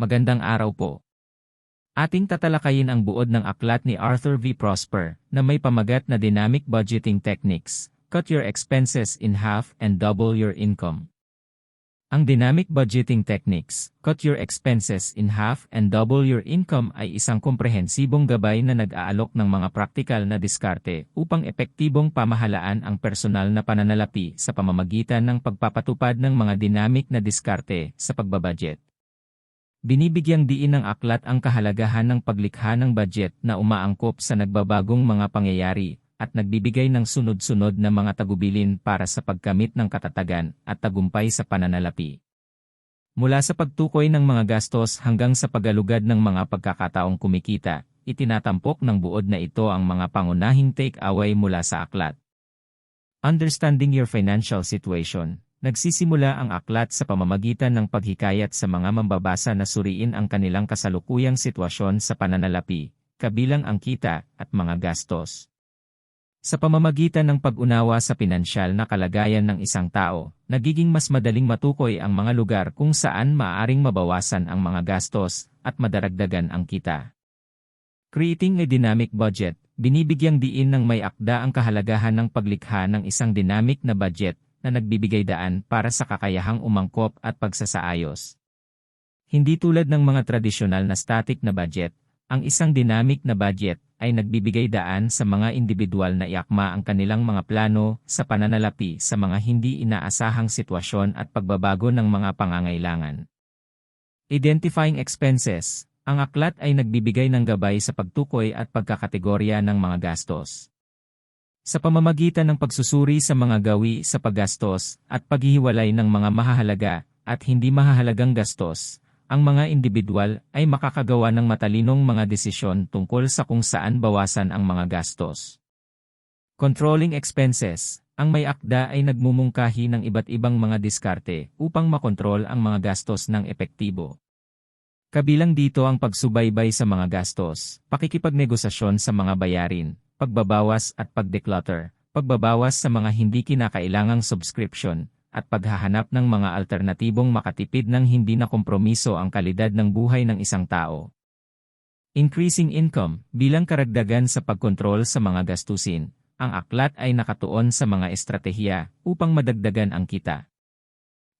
Magandang araw po. Ating tatalakayin ang buod ng aklat ni Arthur V. Prosper na may pamagat na Dynamic Budgeting Techniques, Cut Your Expenses in Half and Double Your Income. Ang Dynamic Budgeting Techniques, Cut Your Expenses in Half and Double Your Income ay isang komprehensibong gabay na nag-aalok ng mga praktikal na diskarte upang epektibong pamahalaan ang personal na pananalapi sa pamamagitan ng pagpapatupad ng mga dynamic na diskarte sa pagbabudget. Binibigyang diin ng aklat ang kahalagahan ng paglikha ng budget na umaangkop sa nagbabagong mga pangyayari at nagbibigay ng sunod-sunod na mga tagubilin para sa pagkamit ng katatagan at tagumpay sa pananalapi. Mula sa pagtukoy ng mga gastos hanggang sa pagalugad ng mga pagkakataong kumikita, itinatampok ng buod na ito ang mga pangunahing take-away mula sa aklat. Understanding your financial situation Nagsisimula ang aklat sa pamamagitan ng paghikayat sa mga mambabasa na suriin ang kanilang kasalukuyang sitwasyon sa pananalapi, kabilang ang kita at mga gastos. Sa pamamagitan ng pag-unawa sa pinansyal na kalagayan ng isang tao, nagiging mas madaling matukoy ang mga lugar kung saan maaaring mabawasan ang mga gastos at madaragdagan ang kita. Creating a dynamic budget, binibigyang diin ng may akda ang kahalagahan ng paglikha ng isang dynamic na budget na nagbibigay daan para sa kakayahang umangkop at pagsasaayos. Hindi tulad ng mga tradisyonal na static na budget, ang isang dynamic na budget ay nagbibigay daan sa mga individual na iakma ang kanilang mga plano sa pananalapi sa mga hindi inaasahang sitwasyon at pagbabago ng mga pangangailangan. Identifying expenses Ang aklat ay nagbibigay ng gabay sa pagtukoy at pagkakategorya ng mga gastos. Sa pamamagitan ng pagsusuri sa mga gawi sa paggastos at paghihiwalay ng mga mahahalaga at hindi mahahalagang gastos, ang mga individual ay makakagawa ng matalinong mga desisyon tungkol sa kung saan bawasan ang mga gastos. Controlling expenses Ang may akda ay nagmumungkahi ng iba't ibang mga diskarte upang makontrol ang mga gastos ng epektibo. Kabilang dito ang pagsubaybay sa mga gastos, pakikipagnegosasyon sa mga bayarin, pagbabawas at pagdeclutter, pagbabawas sa mga hindi kinakailangang subscription, at paghahanap ng mga alternatibong makatipid ng hindi na kompromiso ang kalidad ng buhay ng isang tao. Increasing income bilang karagdagan sa pagkontrol sa mga gastusin, ang aklat ay nakatuon sa mga estratehiya upang madagdagan ang kita.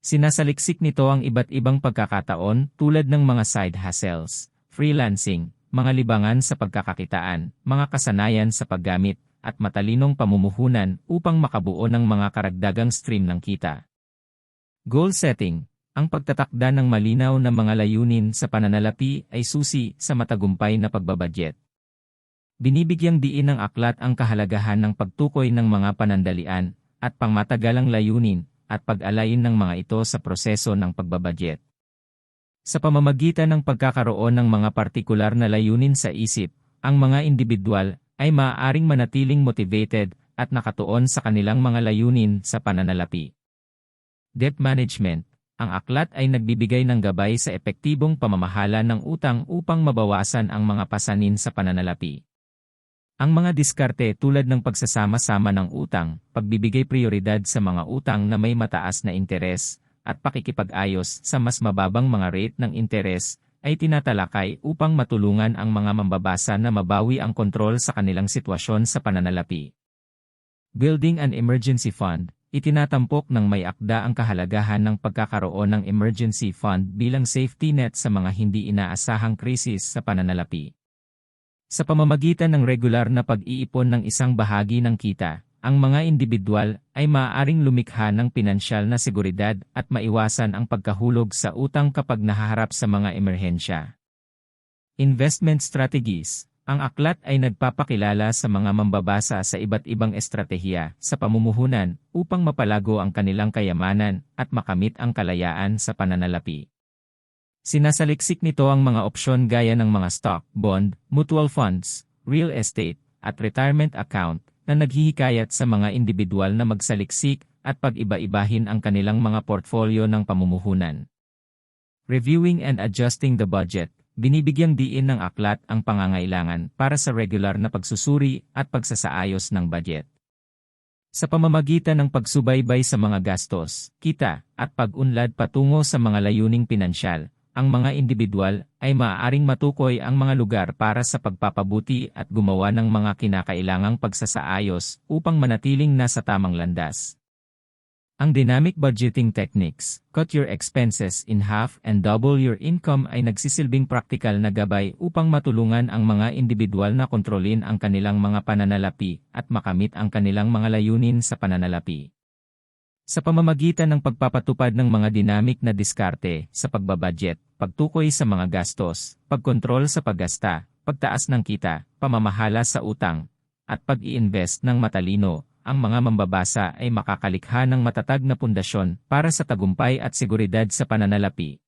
Sinasaliksik nito ang iba't ibang pagkakataon tulad ng mga side hustles, freelancing, mga libangan sa pagkakakitaan, mga kasanayan sa paggamit, at matalinong pamumuhunan upang makabuo ng mga karagdagang stream ng kita. Goal setting Ang pagtatakda ng malinaw na mga layunin sa pananalapi ay susi sa matagumpay na pagbabudget. Binibigyang diin ng aklat ang kahalagahan ng pagtukoy ng mga panandalian at pangmatagalang layunin at pag-alayin ng mga ito sa proseso ng pagbabudget. Sa pamamagitan ng pagkakaroon ng mga partikular na layunin sa isip, ang mga individual ay maaaring manatiling motivated at nakatuon sa kanilang mga layunin sa pananalapi. Debt Management Ang aklat ay nagbibigay ng gabay sa epektibong pamamahala ng utang upang mabawasan ang mga pasanin sa pananalapi. Ang mga diskarte tulad ng pagsasama-sama ng utang, pagbibigay prioridad sa mga utang na may mataas na interes, at pakikipag-ayos sa mas mababang mga rate ng interes, ay tinatalakay upang matulungan ang mga mambabasa na mabawi ang kontrol sa kanilang sitwasyon sa pananalapi. Building an Emergency Fund Itinatampok ng may akda ang kahalagahan ng pagkakaroon ng emergency fund bilang safety net sa mga hindi inaasahang krisis sa pananalapi. Sa pamamagitan ng regular na pag-iipon ng isang bahagi ng kita, ang mga individual ay maaaring lumikha ng pinansyal na seguridad at maiwasan ang pagkahulog sa utang kapag nahaharap sa mga emerhensya. Investment Strategies Ang aklat ay nagpapakilala sa mga mambabasa sa iba't ibang estratehiya sa pamumuhunan upang mapalago ang kanilang kayamanan at makamit ang kalayaan sa pananalapi. Sinasaliksik nito ang mga opsyon gaya ng mga stock, bond, mutual funds, real estate, at retirement account na naghihikayat sa mga individual na magsaliksik at pag-iba-ibahin ang kanilang mga portfolio ng pamumuhunan. Reviewing and adjusting the budget, binibigyang diin ng aklat ang pangangailangan para sa regular na pagsusuri at pagsasaayos ng budget. Sa pamamagitan ng pagsubaybay sa mga gastos, kita, at pag-unlad patungo sa mga layuning pinansyal, ang mga individual ay maaaring matukoy ang mga lugar para sa pagpapabuti at gumawa ng mga kinakailangang pagsasaayos upang manatiling nasa tamang landas. Ang dynamic budgeting techniques, cut your expenses in half and double your income ay nagsisilbing praktikal na gabay upang matulungan ang mga individual na kontrolin ang kanilang mga pananalapi at makamit ang kanilang mga layunin sa pananalapi. Sa pamamagitan ng pagpapatupad ng mga dynamic na diskarte sa pagbabudget, pagtukoy sa mga gastos, pagkontrol sa paggasta, pagtaas ng kita, pamamahala sa utang, at pag-i-invest ng matalino, ang mga mambabasa ay makakalikha ng matatag na pundasyon para sa tagumpay at seguridad sa pananalapi.